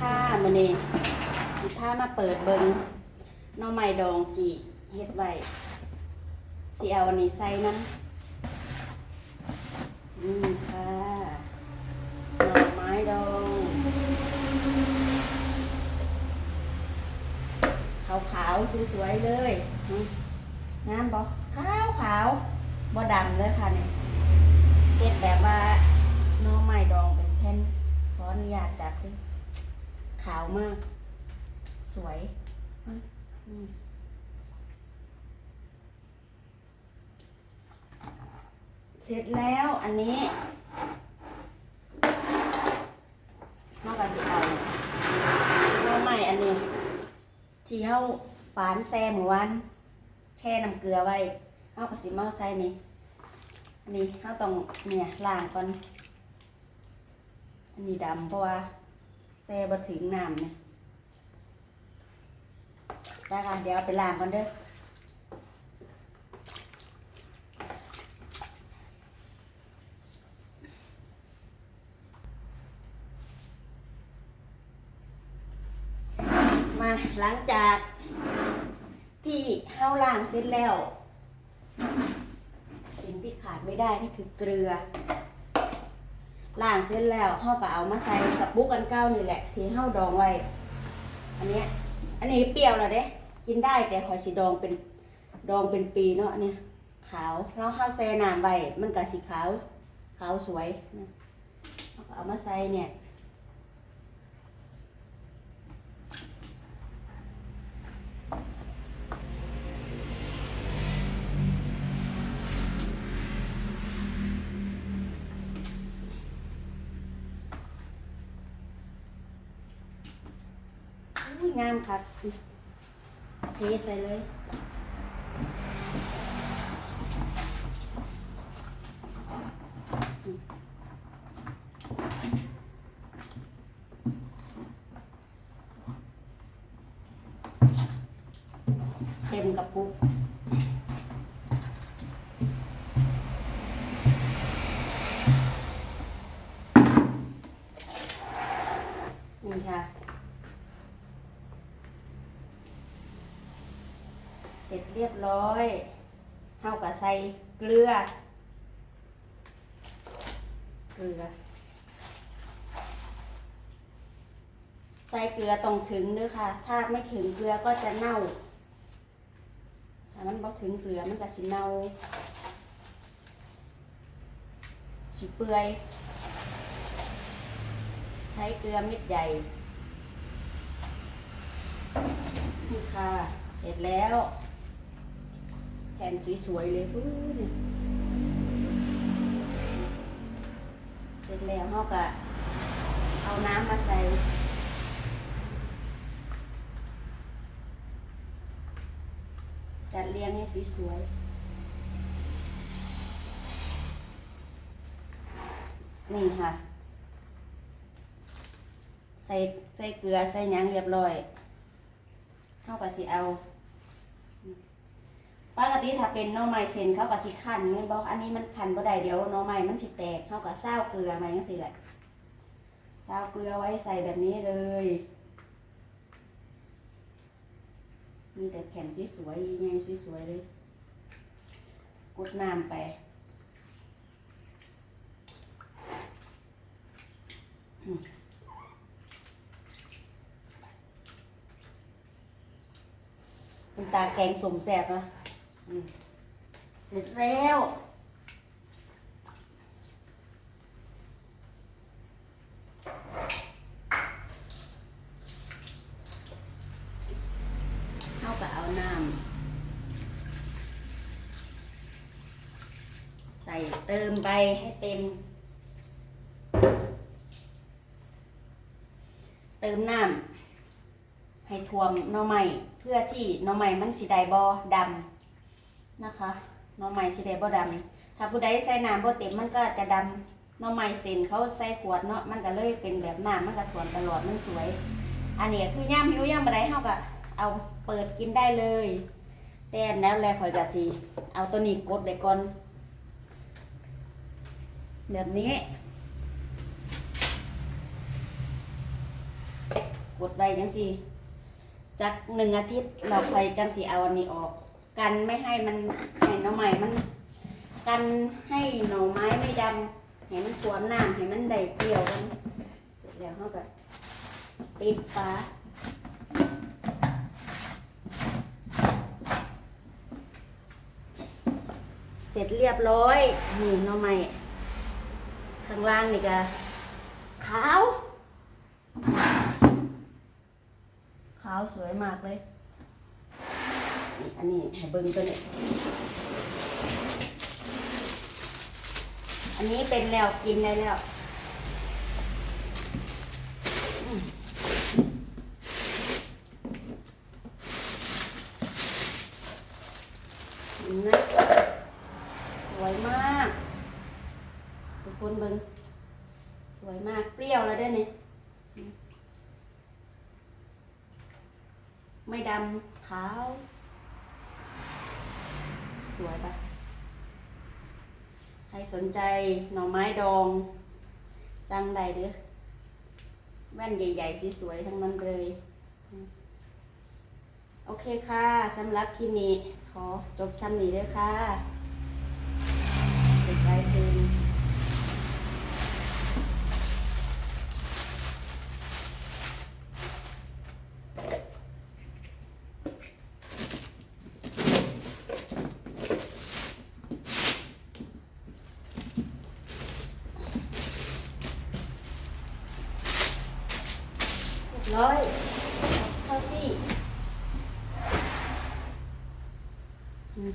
นี้สิถ้ามาเปิดเบิงหน้องไม้ดองที่เฮ็ดไว้สิเอาอันนี้ใส่นั้นนี่ค่ะหน่อไม้ดองขาวๆสวยๆเลยงามบ่ขาวขาวบ่ดำเลยค่ะเนี่ยเฮ็ดแบบว่าน้องไม้ดองเป็นแผ่นขออนุญาตจัดเลย ขาวมาก สวยเสร็จแล้วอันนี้นอกจากสิเอาน้องใหม่อันนี้ ที่เฮาฝานแซ่หมูวันแช่น้ำเกลือไว้เฮาก็สิมาเอาใส่นี่อันนี้เฮาต้องเนี่ยล้างก่อนอันนี้ดำเพราะว่า แซ่บ่ถึงน้ำเนี่ยได้ค่ะเดี๋ยวไปล้างก่อนเด้อมาหลังจากที่เฮาล้างเสร็จแล้ว สิ่งที่ขาดไม่ได้นี่คือเกลือ ล้างเสร็จแล้วเฮาก็เอามาใส่กับบุกันเก้านี่แหละ ที่เฮาดองไว้ อันเนี้ยอันนี้เปรี้ยวแล้วเด้ กินได้แต่ขอยสิดองเป็นดองเป็นปีเนาะเนี่ยขาวแล้วข้าวแซ่น้ำไว้มันก็สีขาว ขาวสวยนะเอามาใส่เนี่ย อุ้ยงามครับเทใส่เลยเต็มกระปุกนี่ค่ะ เสร็จเรียบร้อยเท่ากับใส่เกลือ เกลือ ใส่เกลือต้องถึงเนื้อค่ะ ถ้าไม่ถึงเกลือก็จะเน่า ถ้ามันบ่ถึงเกลือมันก็สิเน่า สิเปื่อย ใช้เกลือเม็ดใหญ่นี่ค่ะ เสร็จแล้ว แผ่นสวยๆเลยพื้นเสร็จแล้วเราก็เอาน้ำมาใส่จัดเรียงให้สวยๆนี่ค่ะ ใส่ใส่เกลือใส่ยังเรียบร้อยเข้ากับสิเอา ปกติถ้าเป็นน้องไม้เซนเขาก็สิคั้นนี่บอกอันนี้มันคันบ่ได้เดี๋ยวน้องไม้มันสิแตกเขาก็ซาเกลือมาจังซี่แหละซาเกลือไว้ใส่แบบนี้เลย มีแต่แผ่นสวยๆใหญ่สวยๆเลยกดน้ำไปมเป็นตาแกงสมแสบอะ เสร็จแล้วเข้ากับเอาน้ำใส่เติมใบให้เต็ม เติมน้ำให้ท่วมหน่อไม้เพื่อที่หน่อไม้มันสีได้บ่ดำ นะคะน่องไม้สีได้บ่ดำถ้าผู้ใดใส่น้ำบ่เต็มมันก็จะดำน่องไม้เส้นเขาใส่ขวดเนาะมันก็เลยเป็นแบบน้ำมันก็ท่วมตลอดมันสวย อันนี้คือย่ามหิวย่ามอะไรเฮาก็เอาเปิดกินได้เลย แต่อันแล้วแลข่อยก็สิเอาตัวนี้กดไว้ก่อน แบบนี้ กดไว้จังสีจักหนึ่งอาทิตย์เราคอยจังสีเอาอันนี้ออก กันไม่ให้มันให้หน่อไม้มัน กันให้หน่อไม้ไม่ดำให้มันสวมน้ำให้มันได้เปรี้ยวกันเสร็จแล้วเขาก็ปิดฝาเสร็จเรียบร้อยนี่หน่อไม้ข้างล่างนี่ก็ขาว ขาวสวยมากเลย อันนี้ให้เบิ้งตัวนี้ อันนี้เป็นแล้วกินได้แล้วอืมเห็นไหมสวยมาก ทุกคนเบิ้งสวยมาก เปรี้ยวแล้วด้วยเนี่ยไม่ดำขาว สวยปะใครสนใจหน่อไม้ดองสั่งได้เด้อแว่นใหญ่ๆสวยๆทั้งนั้นเลย โอเคค่ะสำหรับคลิปนี้ ขอจบชั้นนี้ด้วยค่ะเป็นใจเพลงเร้อยเข้าที่อืม